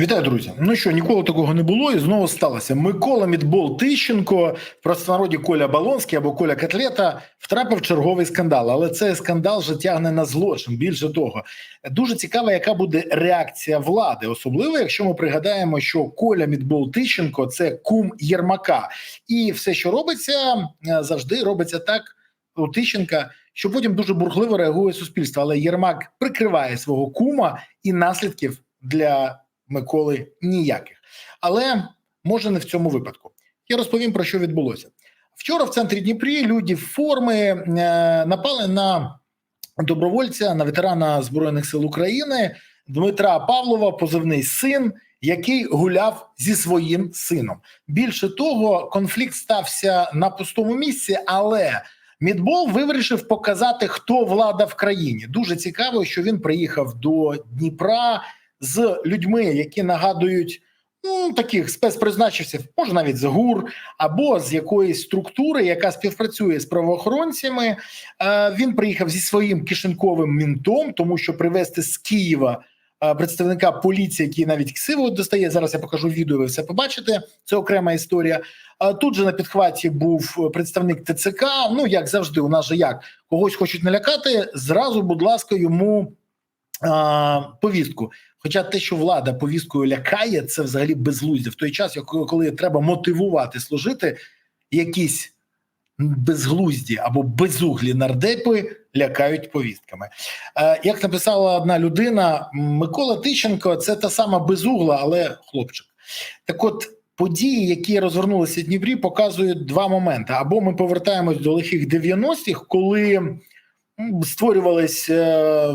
Вітаю, друзі. Ну що, ніколи такого не було, і знову сталося. Микола Мідбол Тищенко, в простонароді Коля Балонський або Коля Котлета, втрапив черговий скандал. Але цей скандал вже тягне на злочин. Більше того, дуже цікаво, яка буде реакція влади, особливо якщо ми пригадаємо, що Коля Мідбол Тищенко це кум Єрмака, і все, що робиться, е, завжди робиться так у Тищенка, що потім дуже бурхливо реагує суспільство. Але Єрмак прикриває свого кума і наслідків для. Миколи ніяких, але може не в цьому випадку. Я розповім про що відбулося вчора. В центрі Дніпрі люди в форми е, напали на добровольця на ветерана збройних сил України Дмитра Павлова, позивний син, який гуляв зі своїм сином. Більше того, конфлікт стався на пустому місці, але Мідбол вирішив показати, хто влада в країні. Дуже цікаво, що він приїхав до Дніпра з людьми, які нагадують ну таких спецпризначивців, може навіть з ГУР або з якоїсь структури, яка співпрацює з правоохоронцями. Е, Він приїхав зі своїм кишеньковим мінтом, тому що привезти з Києва. е, Представника поліції, який навіть ксиву достає. Зараз я покажу відео. Ви все побачите. Це окрема історія. А тут же на підхваті був представник ТЦК. Ну як завжди, у нас же як когось хочуть налякати. Зразу, будь ласка, йому а, повістку. Хоча те, що влада повісткою лякає, це взагалі безглуздя. В той час, коли треба мотивувати служити, якісь безглузді або безуглі нардепи лякають повістками. Е, як написала одна людина, Микола Тищенко це та сама безугла, але хлопчик. Так от. Події, які розгорнулися в Дніпрі, показують два моменти: або ми повертаємось до лихих 90-х, коли м, створювались е,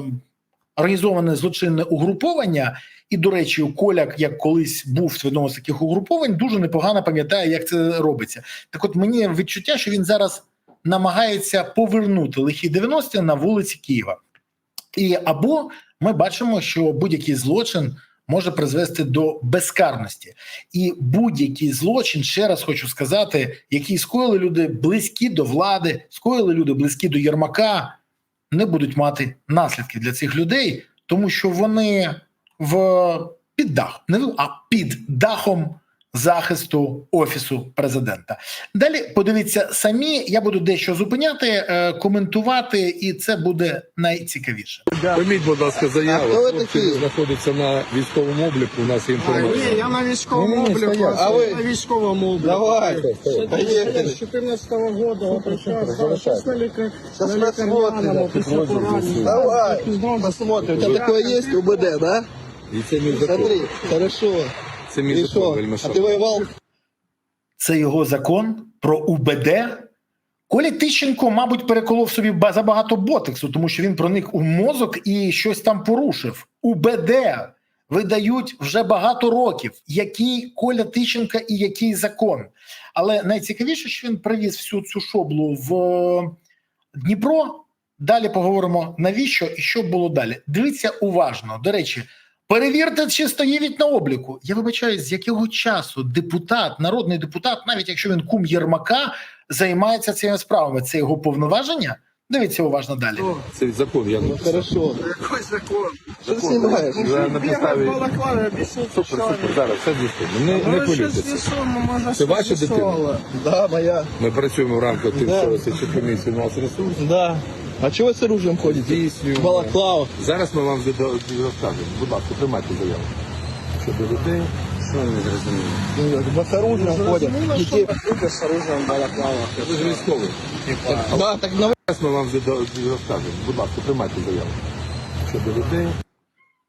організоване злочинне угруповання. І, до речі, Коляк, як колись був в одному з таких угруповань, дуже непогано пам'ятає, як це робиться. Так, от мені відчуття, що він зараз намагається повернути лихі 90-ті на вулиці Києва. І або ми бачимо, що будь-який злочин може призвести до безкарності, і будь-який злочин, ще раз хочу сказати, який скоїли люди близькі до влади, скоїли люди близькі до Єрмака, не будуть мати наслідків для цих людей, тому що вони в під дах, не а під дахом захисту офісу президента. Далі подивіться самі. Я буду дещо зупиняти, е, коментувати, і це буде найцікавіше. Прийміть, будь ласка, заяву. А хто ви Хлопці знаходяться на військовому обліку. У нас є Ні, я на військовому Ні-ні-ні, обліку, стоять. а А ви на військовому обліку. Давайте, З 14 года вот сейчас, залишайте. сейчас на лікар... Посмотрим, лікарняному, після підрозділ поранення. з'ясує. Давай, посмотрим. Такое есть УБД, да? І це мій. Смотри, хорошо. Це мій закон, что? вельми А ты воевал? Це його закон про УБД. Коля Тищенко, мабуть, переколов собі ба- забагато ботексу, тому що він проник у мозок і щось там порушив. УБД видають вже багато років, який Коля Тищенка і який закон. Але найцікавіше, що він привіз всю цю шоблу в е, Дніпро. Далі поговоримо навіщо і що було далі. Дивіться уважно. До речі, перевірте, чи стоїть на обліку. Я вибачаюсь, з якого часу депутат, народний депутат, навіть якщо він кум Єрмака, займається цими справами. Це його повноваження. Дивіться уважно далі. Це закон. Я Ну хорошо. Який закон? Что ты снимаешь? Я на підставі. Супер, супер. Зараз все з'ясуємо. Не, не може, Це ваша дитина? Да, моя. Ми працюємо в рамках тих, Да. що слідчі комісії у нас ресурс. Да. А чего вы с оружием ходите? Здійснюємо. Балаклава. Зараз ми вам зада- розкажемо. Будь ласка, приймайте заяву. Щодо людей, що ви не зрозуміли? Ну, с оружием ходят. Зрозуміло, що Детей- люди з оружием в балаклавах. Ви ж військовий. Да, так на Зараз ми вам зада- розкажемо. Будь ласка, приймайте заяву. Щодо людей.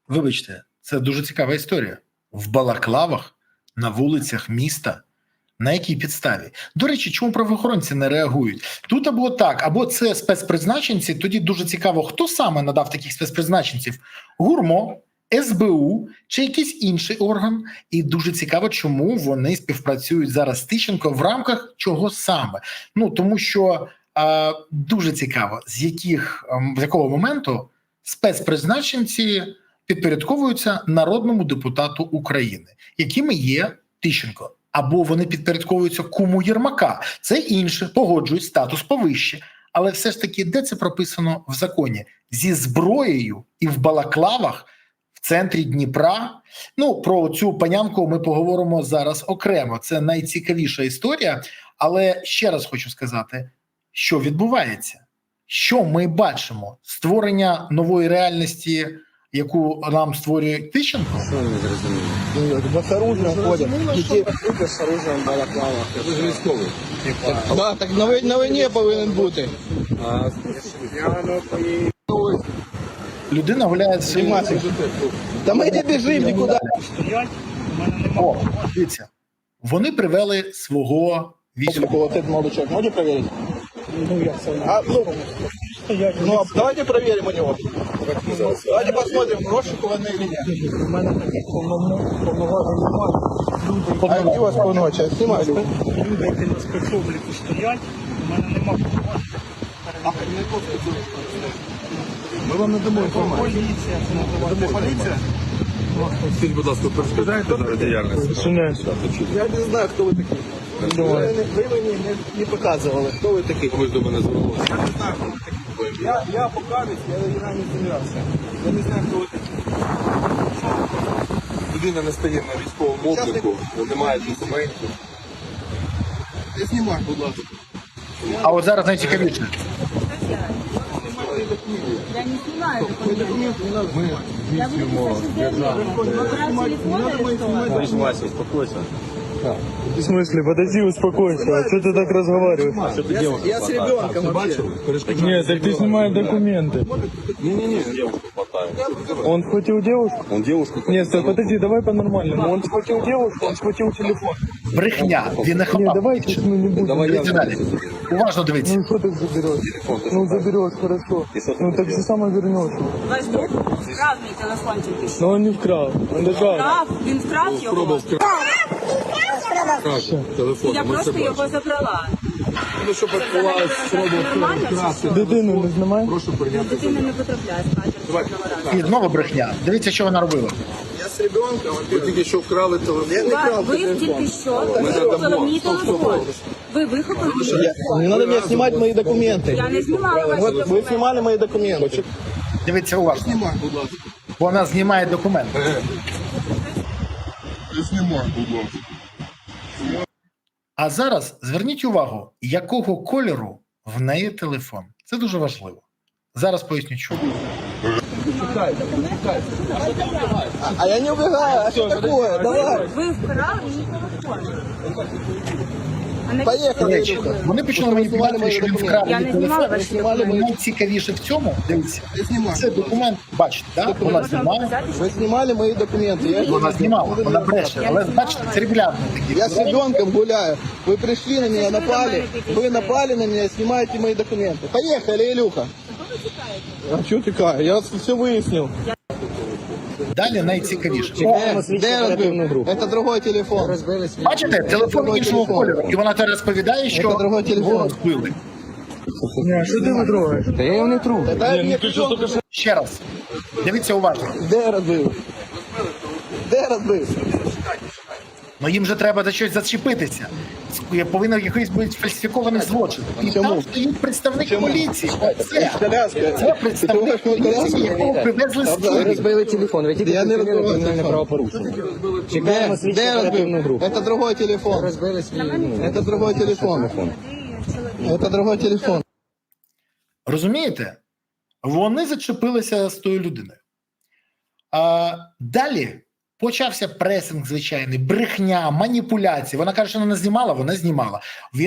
Вибачте, це дуже цікава історія. В балаклавах на вулицях міста. На якій підставі? До речі, чому правоохоронці не реагують? Тут або так, або це спецпризначенці. Тоді дуже цікаво, хто саме надав таких спецпризначенців: ГУРМО, СБУ чи якийсь інший орган. І дуже цікаво, чому вони співпрацюють зараз з Тищенко в рамках чого саме. Ну тому що е, дуже цікаво, з яких ем, з якого моменту спецпризначенці підпорядковуються народному депутату України, якими є Тищенко. Або вони підпорядковуються куму Єрмака. Це інше, погоджують статус повище. Але все ж таки, де це прописано в законі? Зі зброєю і в балаклавах в центрі Дніпра. Ну про цю панянку ми поговоримо зараз окремо. Це найцікавіша історія. Але ще раз хочу сказати, що відбувається, що ми бачимо: створення нової реальності, яку нам створює Тищенко. Що не зрозуміло? Мы с оружием ходим. Детей- Люди з оружием в балаклавах. Ви ж військовий. Да, так на, вой- на війні повинен бути. А. Людина гуляє з Знімати. Та ми не біжимо нікуди. О, дивіться, вони привели свого військового. Молодой человек, можете проверить? Ну, я а, ну, ну, а давайте проверим у него. Давайте посмотрим, розшук вони или нет. У мене таких повноважень немає. А які у вас повночі? Знімай. Люди, які на спецобліку стоять, у мене немає повноважень. ми вам надамо інформацію. Поліція, поліція. Скажіть, будь ласка, перешкоджаєте зараз діяльність? Я не знаю, хто ви такі. Ви, не- ви мені не, не показували, хто ви такі. Ви ж до мене звернулися. Я, я покажусь, я, я не займався. Я не знаю, хто ви такі. Людина не стає на військовому обліку, немає документів. Не знімай, будь ласка. А от зараз найцікавіше. Я не снимаю документы. Я буду писать заявление. Выбрать телефон или что? В смысле, подожди, успокойся. А что ты так разговариваешь? Я с ребенком вообще. Нет, так ты снимаешь документы. Ні-ні-ні, девушку хватає. Он схватил девушку? Он девушку Нет, стой, подожди, давай по-нормальному. Он схватил девушку, он схватил телефон. Брехня. Він не Не, хапав. давай сейчас мы не будем. Дивіться далі. Уважно дивіться. Ну что ты заберешь? Ну заберешь, хорошо. Ну так же само вернешь. Ваш друг вкрав мій телефончик. і що? Но он не вкрал. Он лежал. Вкрав, він вкрав його. телефон. Я просто його забрала. Ну, щоб відкривалось, спробував вкрасти. Дитину не знімай. Прошу прийняти. Дитина не потрапляє з катер. І знову брехня. Дивіться, що вона робила. Я с ребенком. Ви тільки що вкрали телефон. Ви тільки що вихопили мій телефон. Ви вихопили мій телефон. Не надо мне снимать мои документы. Я не знімала ваші Вот вы документи. снимали мои документы. Дивіться уважно. Снимай, будь ласка. Вона знімає документи. Знімай, будь ласка. А зараз зверніть увагу, якого кольору в неї телефон. Це дуже важливо. Зараз поясню, чому. А я не убегаю, а що таке? Давай, Ви вкрали мій телефон. А не поехали, Речі, Илюха. вони почали маніпулювати, що він вкрав Я її не знімала телефон. ваші знімали документи. Найцікавіше в цьому, дивіться, Я снимаю. це документ, бачите, да? вона Можна знімає, показати, що Вы снимали мои документы. Я, вона знімала, вона бреше, але бачите, це регулярно такі. я с ребенком гуляю. Вы пришли на меня, напали. Вы напали на меня, снимаете мои документы. Поехали, Илюха. А что такая? Я все выяснил. Далі найцікавіше. Где, где разбил? Это другой телефон. Бачите, телефон іншого кольору, і вона зараз розповідає, що Це другий телефон. його збили. Не, что ты вытрогаешь? Дай мне ребенка. Ще раз, дивіться уважно. Де розбив? Де розбив? Ну їм же треба за щось зачепитися. Це Повинен якийсь бути фальсифікований злочин. І Чому? там стоїть представник Чому? поліції. Оце. Коляска. Це представник Ти думаєш, ми поліції, коляску? якого привезли з Києва. Розбили телефон, ви тільки Я не вчинили розбивав кримінальне телефон. правопорушення. Де, Чекаємо де слідчу оперативну розбив? групу. Это другой телефон. Розбили свій Это другой телефон. Это другой телефон. Розумієте? Вони зачепилися з тою людиною. А, далі почався пресинг звичайний, брехня, маніпуляції. Вона каже, що вона не знімала, вона знімала.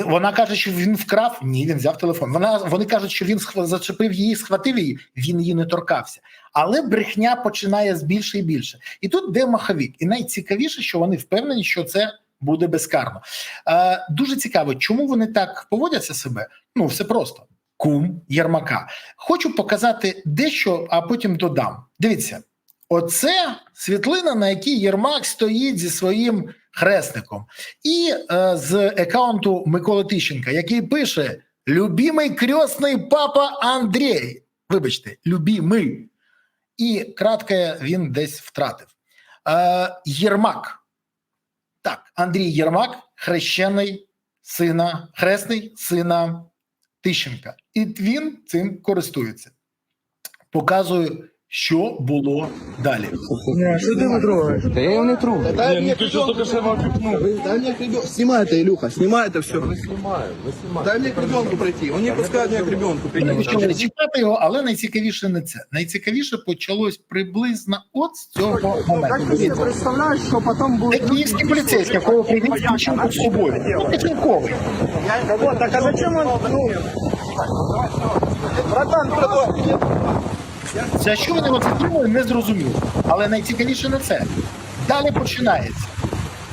Вона каже, що він вкрав. Ні, він взяв телефон. Вона вони кажуть, що він зачепив її, схватив її. Він її не торкався. Але брехня починає з більше і більше. І тут де маховік. І найцікавіше, що вони впевнені, що це буде безкарно. Е, дуже цікаво, чому вони так поводяться себе. Ну, все просто. Кум Єрмака. Хочу показати дещо, а потім додам. Дивіться, оце світлина, на якій Єрмак стоїть зі своїм хресником, і е, з аккаунту Миколи Тищенка, який пише: Любімий крьосний папа Андрій. Вибачте, любімий. І кратке він десь втратив. Е, Єрмак. Так, Андрій Єрмак, хрещений сина, хресний сина Тищенка. І він цим користується. Показую що було далі. Не, что ты вытрогаешь? Та я його не трогаю. Дай Не, мне ну ты что, только что его пихнул. Дай мне к ребенку. Снимай это, Илюха, снимай это все. Ми знімаємо, ми знімаємо. Дай мне к ребенку пройти. Он не пускает меня к ребенку прийти. Почали чіпати його, але найцікавіше не це. Найцікавіше почалось приблизно от з цього моменту. Дивіться. представляєш, що потім буде... Це київські поліцейські, кого привіз Тищенко з собою. Ну, Тищенковий. Вот, так а зачем он... Ну, Братан, продолжай. За що вони його затримали, не зрозуміло. Але найцікавіше не це. Далі починається.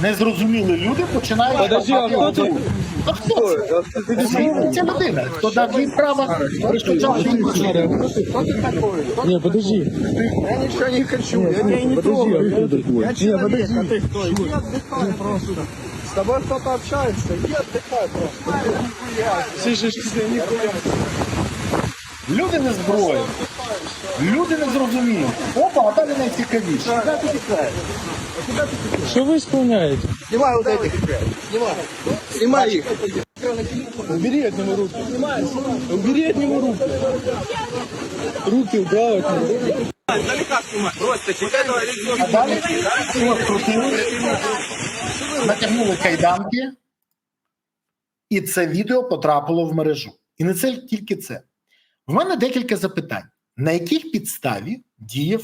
Незрозумілі люди починають. Подожди, а шукати хто його. ти? А хто це? Це ця людина, хто дав їй право перешкоджати іншим. Не, подожди. я нічого не хочу, я тебе не Подожди, трогаю. а кто такой? Я человек, а ты кто? Иди отдыхай просто. С тобой кто-то общается, иди отдыхай просто. Слышишь, Нихуя. Люди не зброї. Люди не зрозуміли. Опа, а далі найцікавіше. что вы исполняете? Снимай вот этих. Снимай. Снимай их. Убери от него руки. Убери от него руки. Руки убрал от него. А далі його скрутили, натягнули кайданки, і це відео потрапило в мережу. І не це тільки це. В мене декілька запитань: на яких підставі діяв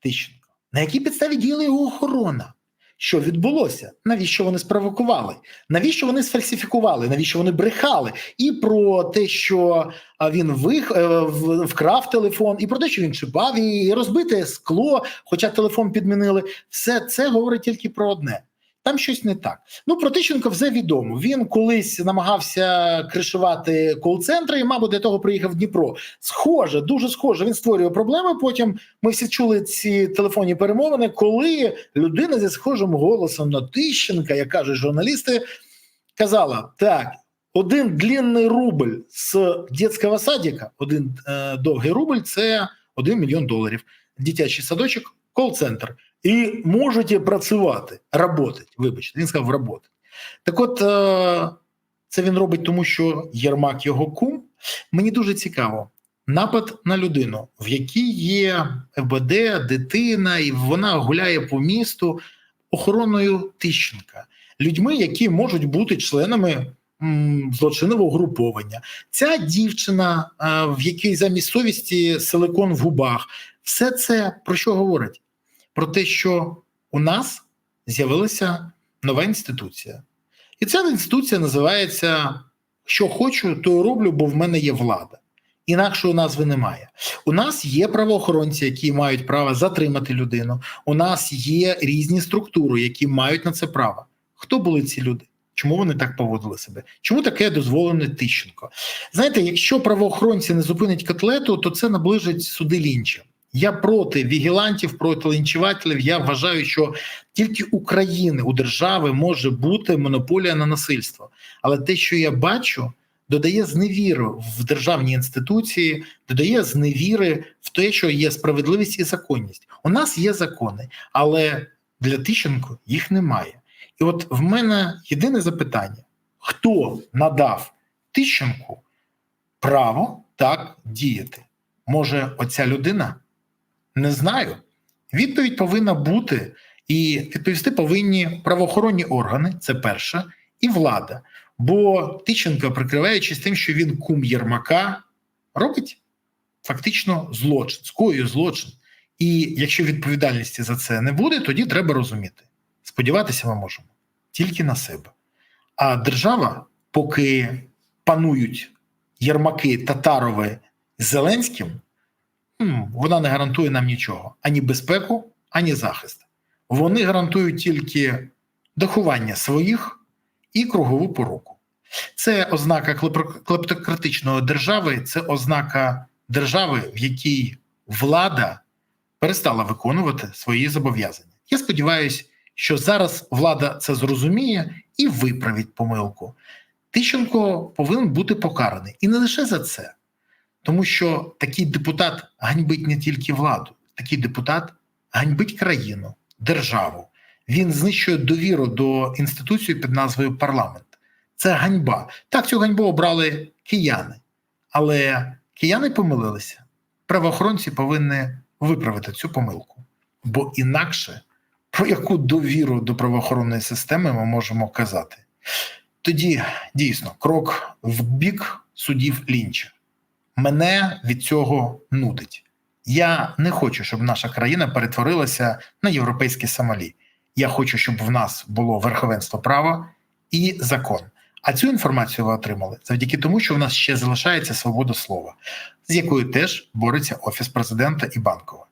Тищенко? На якій підставі діяла його охорона? Що відбулося? Навіщо вони спровокували? Навіщо вони сфальсифікували? Навіщо вони брехали? І про те, що він вих, е, вкрав телефон, і про те, що він чіпав, і розбите скло, хоча телефон підмінили. Все це говорить тільки про одне. Там щось не так. Ну про Тищенка все відомо. Він колись намагався кришувати кол-центри, і, мабуть, для того приїхав в Дніпро. Схоже, дуже схоже. Він створює проблеми. Потім ми всі чули ці телефонні перемовини, коли людина зі схожим голосом на Тищенка, як кажуть журналісти, казала: так, один длінний рубль з дитячого садика, один е, довгий рубль це 1 мільйон доларів. Дитячий садочок, кол-центр. І можете працювати, работать, вибачте, він сказав работать. Так от, е, це він робить, тому що Єрмак його кум. Мені дуже цікаво. Напад на людину, в якій є ФБД, дитина, і вона гуляє по місту охороною Тищенка, людьми, які можуть бути членами м, злочинного угруповання. Ця дівчина, е, в якій замість совісті силикон в губах, все це про що говорить? Про те, що у нас з'явилася нова інституція. І ця інституція називається Що хочу, то роблю, бо в мене є влада. Інакшої назви немає. У нас є правоохоронці, які мають право затримати людину. У нас є різні структури, які мають на це право. Хто були ці люди? Чому вони так поводили себе? Чому таке дозволене Тищенко? Знаєте, якщо правоохоронці не зупинять котлету, то це наближить суди лінча. Я проти вігілантів, проти лінчувателів. Я вважаю, що тільки України у держави може бути монополія на насильство. Але те, що я бачу, додає зневіру в державні інституції, додає зневіри в те, що є справедливість і законність. У нас є закони, але для Тищенко їх немає. І от в мене єдине запитання: хто надав Тищенку право так діяти? Може, оця людина? Не знаю. Відповідь повинна бути, і відповісти повинні правоохоронні органи, це перше, і влада. Бо Тищенко, прикриваючись тим, що він кум Єрмака, робить фактично злочин, скоює злочин. І якщо відповідальності за це не буде, тоді треба розуміти. Сподіватися ми можемо тільки на себе. А держава, поки панують Єрмаки, Татарови з Зеленським, вона не гарантує нам нічого: ані безпеку, ані захист. Вони гарантують тільки доховання своїх і кругову поруку. Це ознака клеп- клептократичної держави, це ознака держави, в якій влада перестала виконувати свої зобов'язання. Я сподіваюся, що зараз влада це зрозуміє і виправить помилку. Тищенко повинен бути покараний і не лише за це, тому що такий депутат ганьбить не тільки владу, такий депутат ганьбить країну, державу. Він знищує довіру до інституції під назвою парламент. Це ганьба. Так, цю ганьбу обрали кияни, але кияни помилилися. правоохоронці повинні виправити цю помилку, бо інакше про яку довіру до правоохоронної системи ми можемо казати. Тоді дійсно крок в бік судів Лінча. Мене від цього нудить. Я не хочу, щоб наша країна перетворилася на європейські Сомалі. Я хочу, щоб в нас було верховенство права і закон. А цю інформацію ви отримали завдяки тому, що в нас ще залишається свобода слова, з якою теж бореться офіс президента і банкова.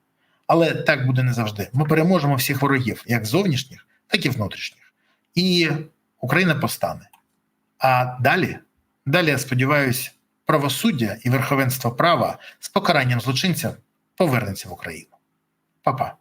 Але так буде не завжди. Ми переможемо всіх ворогів, як зовнішніх, так і внутрішніх. І Україна постане. А далі, далі, я сподіваюся, правосуддя і верховенство права з покаранням злочинця повернеться в Україну. Па-па.